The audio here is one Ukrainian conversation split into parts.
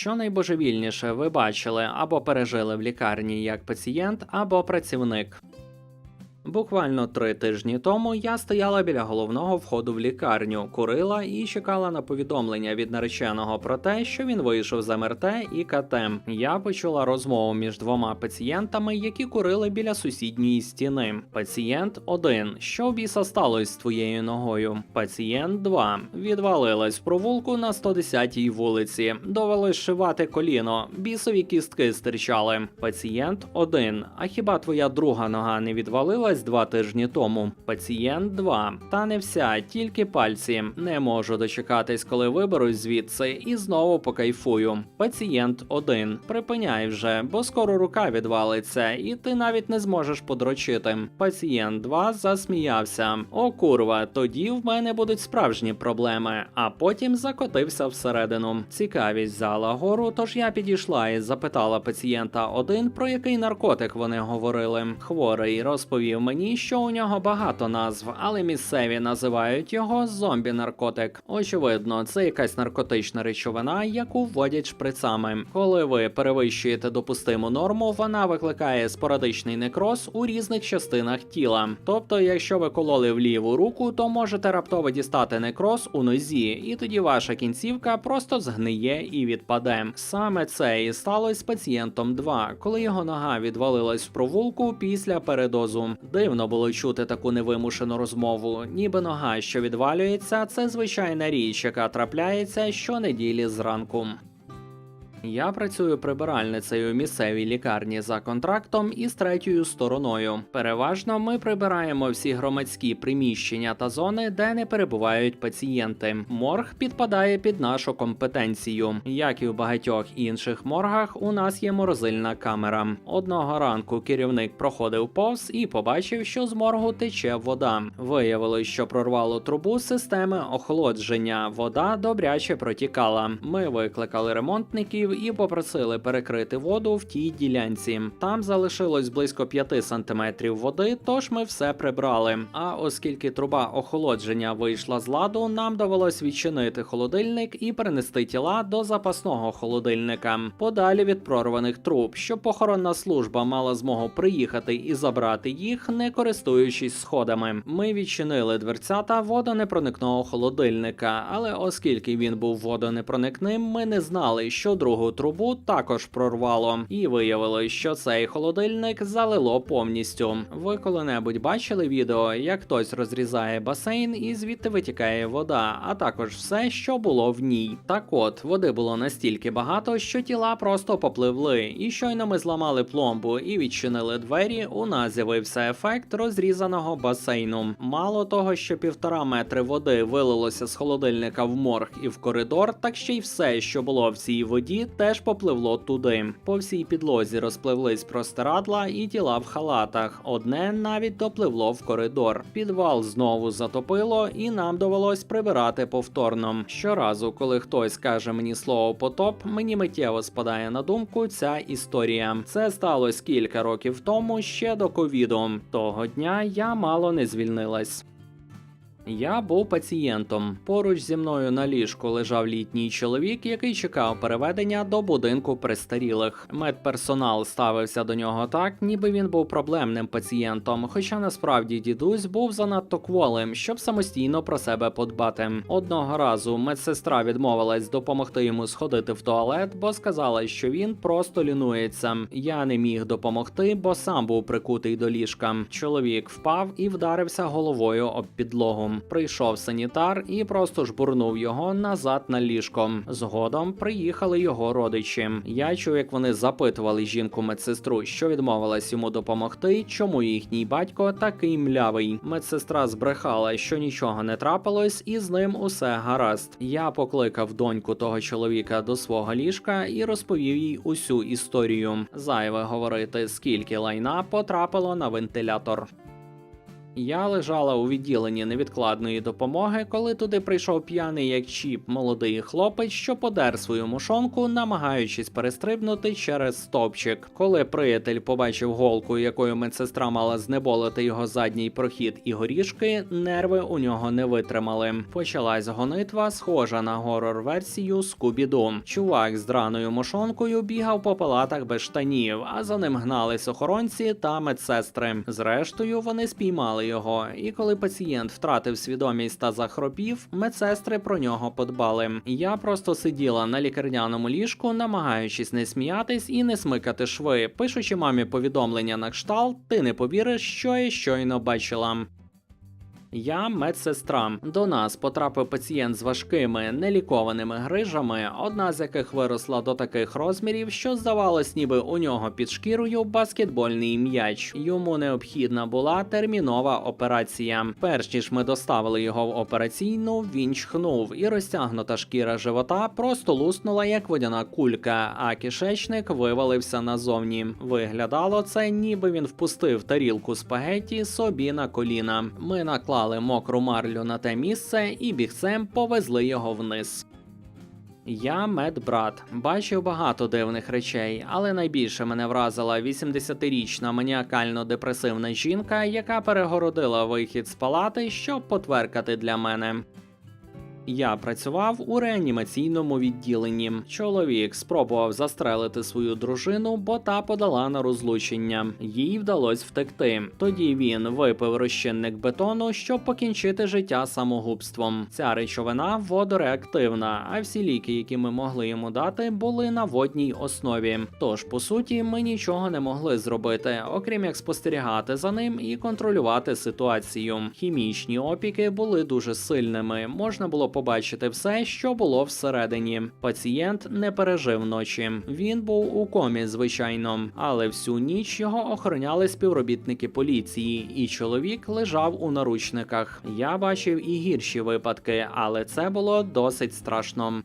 Що найбожевільніше ви бачили або пережили в лікарні як пацієнт або працівник? Буквально три тижні тому я стояла біля головного входу в лікарню, курила і чекала на повідомлення від нареченого про те, що він вийшов з МРТ і КТ. Я почула розмову між двома пацієнтами, які курили біля сусідньої стіни. Пацієнт 1. Що біса сталося з твоєю ногою? Пацієнт 2. Відвалилась в провулку на 110-й вулиці. Довелось шивати коліно. Бісові кістки стирчали. Пацієнт 1. А хіба твоя друга нога не відвалилась два тижні тому? Пацієнт 2. Та не вся, тільки пальці. Не можу дочекатись, коли виберусь звідси і знову покайфую. Пацієнт 1. Припиняй вже, бо скоро рука відвалиться, і ти навіть не зможеш подрочити. Пацієнт 2 засміявся. О, курва, тоді в мене будуть справжні проблеми. А потім закотився всередину. Цікавість взяла гору, тож я підійшла і запитала пацієнта 1, про який наркотик вони говорили. Хворий розповів мені, що у нього багато назв, але місцеві називають його зомбі-наркотик. Очевидно, це якась наркотична речовина, яку вводять шприцами. Коли ви перевищуєте допустиму норму, вона викликає спорадичний некроз у різних частинах тіла. Тобто, якщо ви кололи в ліву руку, то можете раптово дістати некроз у нозі, і тоді ваша кінцівка просто згниє і відпаде. Саме це і сталося з пацієнтом 2, коли його нога відвалилась в провулку після передозу. Дивно було чути таку невимушену розмову, ніби нога, що відвалюється, це звичайна річ, яка трапляється щонеділі зранку. Я працюю прибиральницею у місцевій лікарні за контрактом із третьою стороною. Переважно ми прибираємо всі громадські приміщення та зони, де не перебувають пацієнти. Морг підпадає під нашу компетенцію. Як і у багатьох інших моргах, у нас є морозильна камера. Одного ранку керівник проходив повз і побачив, що з моргу тече вода. Виявилось, що прорвало трубу системи охолодження. Вода добряче протікала. Ми викликали ремонтників і попросили перекрити воду в тій ділянці. Там залишилось близько 5 сантиметрів води, тож ми все прибрали. А оскільки труба охолодження вийшла з ладу, нам довелось відчинити холодильник і перенести тіла до запасного холодильника, подалі від прорваних труб, щоб похоронна служба мала змогу приїхати і забрати їх, не користуючись сходами. Ми відчинили дверцята водонепроникного холодильника, але оскільки він був водонепроникним, ми не знали, що другу трубу також прорвало, і виявилось, що цей холодильник залило повністю. Ви коли-небудь бачили відео, як хтось розрізає басейн і звідти витікає вода, а також все, що було в ній. Так от, води було настільки багато, що тіла просто попливли, і щойно ми зламали пломбу і відчинили двері. У нас з'явився ефект розрізаного басейну. Мало того, що півтора метри води вилилося з холодильника в морг і в коридор, так ще й все, що було в цій воді, теж попливло туди. По всій підлозі розпливлись простирадла і тіла в халатах. Одне навіть допливло в коридор. Підвал знову затопило, і нам довелось прибирати повторно. Щоразу, коли хтось каже мені слово потоп, мені миттєво спадає на думку ця історія. Це сталося кілька років тому, ще до ковіду. Того дня я мало не звільнилась. Я був пацієнтом. Поруч зі мною на ліжку лежав літній чоловік, який чекав переведення до будинку престарілих. Медперсонал ставився до нього так, ніби він був проблемним пацієнтом. Хоча насправді дідусь був занадто кволим, щоб самостійно про себе подбати. Одного разу медсестра відмовилась допомогти йому сходити в туалет, бо сказала, що він просто лінується. Я не міг допомогти, бо сам був прикутий до ліжка. Чоловік впав і вдарився головою об підлогу. Прийшов санітар і просто жбурнув його назад на ліжко. Згодом приїхали його родичі. Я чув, як вони запитували жінку медсестру, що відмовилась йому допомогти, чому їхній батько такий млявий. Медсестра збрехала, що нічого не трапилось, і з ним усе гаразд. Я покликав доньку того чоловіка до свого ліжка і розповів їй усю історію. Зайве говорити, скільки лайна потрапило на вентилятор. Я лежала у відділенні невідкладної допомоги, коли туди прийшов п'яний як чіп молодий хлопець, що подер свою мушонку, намагаючись перестрибнути через стовпчик. Коли приятель побачив голку, якою медсестра мала знеболити його задній прохід і горішки, нерви у нього не витримали. Почалась гонитва, схожа на горор-версію Скубіду. Чувак з драною мошонкою бігав по палатах без штанів, а за ним гнались охоронці та медсестри. Зрештою, вони спіймали його. І коли пацієнт втратив свідомість та захропів, медсестри про нього подбали. Я просто сиділа на лікарняному ліжку, намагаючись не сміятись і не смикати шви, пишучи мамі повідомлення на кшталт, ти не повіриш, що я щойно бачила. Я медсестра. До нас потрапив пацієнт з важкими нелікованими грижами, одна з яких виросла до таких розмірів, що здавалось, ніби у нього під шкірою баскетбольний м'яч. Йому необхідна була термінова операція. Перш ніж ми доставили його в операційну, він чхнув, і розтягнута шкіра живота просто луснула як водяна кулька, а кишечник вивалився назовні. Виглядало це, ніби він впустив тарілку спагетті собі на коліна. Ми наклали мокру марлю на те місце і бігцем повезли його вниз. Я медбрат. Бачив багато дивних речей, але найбільше мене вразила 80-річна маніакально-депресивна жінка, яка перегородила вихід з палати, щоб потверкати для мене. Я працював у реанімаційному відділенні. Чоловік спробував застрелити свою дружину, бо та подала на розлучення. Їй вдалося втекти. Тоді він випив розчинник бетону, щоб покінчити життя самогубством. Ця речовина водореактивна, а всі ліки, які ми могли йому дати, були на водній основі. Тож, по суті, ми нічого не могли зробити, окрім як спостерігати за ним і контролювати ситуацію. Хімічні опіки були дуже сильними. Можна було побачити все, що було всередині. Пацієнт не пережив ночі. Він був у комі, звичайно, але всю ніч його охороняли співробітники поліції, і чоловік лежав у наручниках. Я бачив і гірші випадки, але це було досить страшно.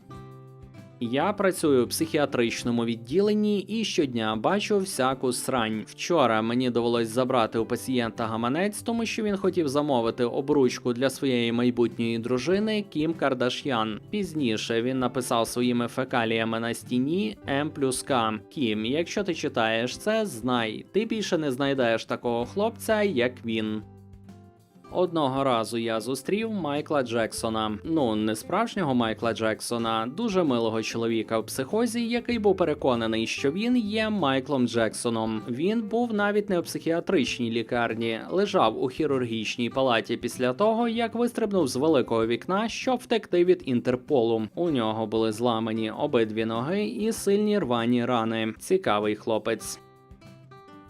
Я працюю в психіатричному відділенні і щодня бачу всяку срань. Вчора мені довелось забрати у пацієнта гаманець, тому що він хотів замовити обручку для своєї майбутньої дружини Кім Кардаш'ян. Пізніше він написав своїми фекаліями на стіні М плюс К. Кім, якщо ти читаєш це, знай, ти більше не знайдеш такого хлопця, як він. Одного разу я зустрів Майкла Джексона. Ну не справжнього Майкла Джексона, дуже милого чоловіка в психозі, який був переконаний, що він є Майклом Джексоном. Він був навіть не у психіатричній лікарні, лежав у хірургічній палаті після того, як вистрибнув з великого вікна, щоб втекти від інтерполу. У нього були зламані обидві ноги і сильні рвані рани. Цікавий хлопець.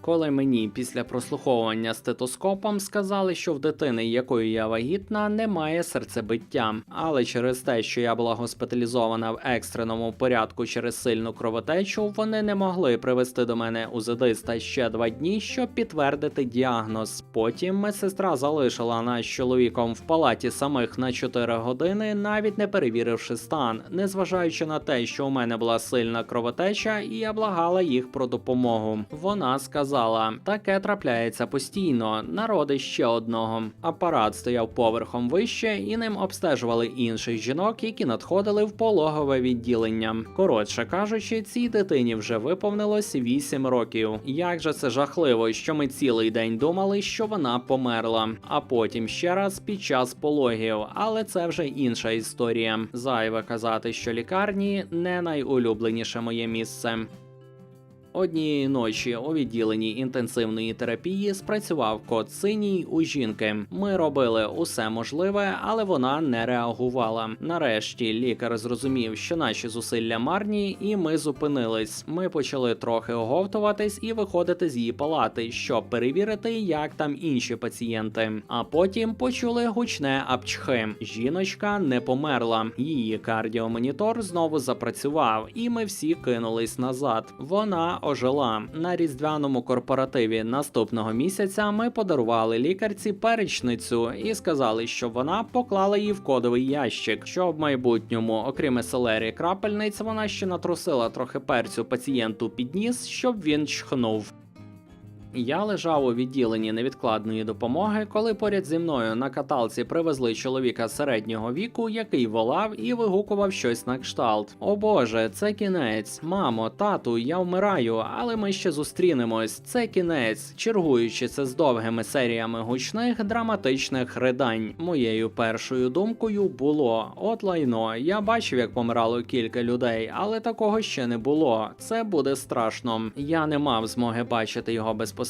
Коли мені після прослуховування стетоскопом сказали, що в дитини, якою я вагітна, немає серцебиття, але через те, що я була госпіталізована в екстреному порядку через сильну кровотечу, вони не могли привезти до мене УЗДиста ще два дні, щоб підтвердити діагноз. Потім медсестра залишила нас чоловіком в палаті самих на 4 години, навіть не перевіривши стан, незважаючи на те, що у мене була сильна кровотеча, і я благала їх про допомогу. Вона сказала: таке трапляється постійно, народи ще одного. Апарат стояв поверхом вище, і ним обстежували інших жінок, які надходили в пологове відділення. Коротше кажучи, цій дитині вже виповнилось 8 років. Як же це жахливо, що ми цілий день думали, що вона померла, а потім ще раз під час пологів. Але це вже інша історія. Зайве казати, що лікарні не найулюбленіше моє місце. Однієї ночі у відділенні інтенсивної терапії спрацював код синій у жінки. Ми робили усе можливе, але вона не реагувала. Нарешті лікар зрозумів, що наші зусилля марні, і ми зупинились. Ми почали трохи оговтуватись і виходити з її палати, щоб перевірити, як там інші пацієнти. А потім почули гучне апчхи. Жіночка не померла. Її кардіомонітор знову запрацював, і ми всі кинулись назад. Вона ожила на різдвяному корпоративі наступного місяця. Ми подарували лікарці перечницю і сказали, що вона поклала її в кодовий ящик. Що в майбутньому, окрім селері крапельниць, вона ще натрусила трохи перцю пацієнту під ніс, щоб він чхнув. Я лежав у відділенні невідкладної допомоги, коли поряд зі мною на каталці привезли чоловіка середнього віку, який волав і вигукував щось на кшталт. О боже, це кінець. Мамо, тату, я вмираю, але ми ще зустрінемось. Це кінець, чергуючи це з довгими серіями гучних драматичних ридань. Моєю першою думкою було: от лайно, я бачив, як помирало кілька людей, але такого ще не було. Це буде страшно. Я не мав змоги бачити його безпосередньо,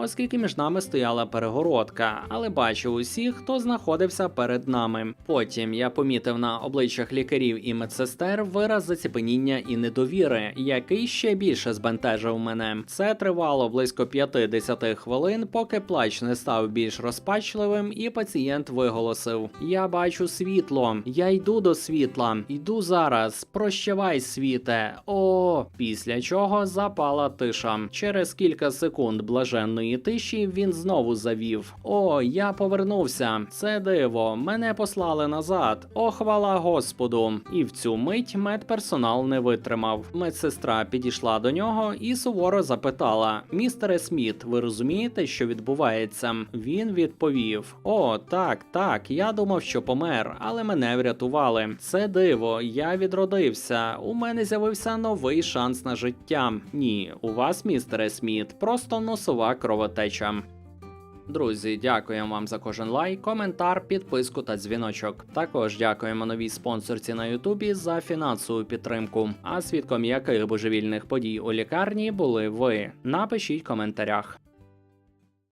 оскільки між нами стояла перегородка, але бачив усіх, хто знаходився перед нами. Потім я помітив на обличчях лікарів і медсестер вираз заціпеніння і недовіри, який ще більше збентежив мене. Це тривало близько 50 хвилин, поки плач не став більш розпачливим, і пацієнт виголосив: Я бачу світло, я йду до світла, йду зараз. Прощавай, світе. О, після чого запала тиша. Через кілька секунд блаженної тиші він знову завів: О, я повернувся. Це диво. Мене послали назад. О, хвала Господу. І в цю мить медперсонал не витримав. Медсестра підійшла до нього і суворо запитала: Містере Сміт, ви розумієте, що відбувається? Він відповів: О, так, так. Я думав, що помер, але мене врятували. Це диво. Я відродився. У мене з'явився новий шанс на життя. Ні, у вас, містере Сміт, просто носова кровотеча. Друзі, дякуємо вам за кожен лайк, коментар, підписку та дзвіночок. Також дякуємо новій спонсорці на Ютубі за фінансову підтримку. А свідком яких божевільних подій у лікарні були ви? Напишіть в коментарях.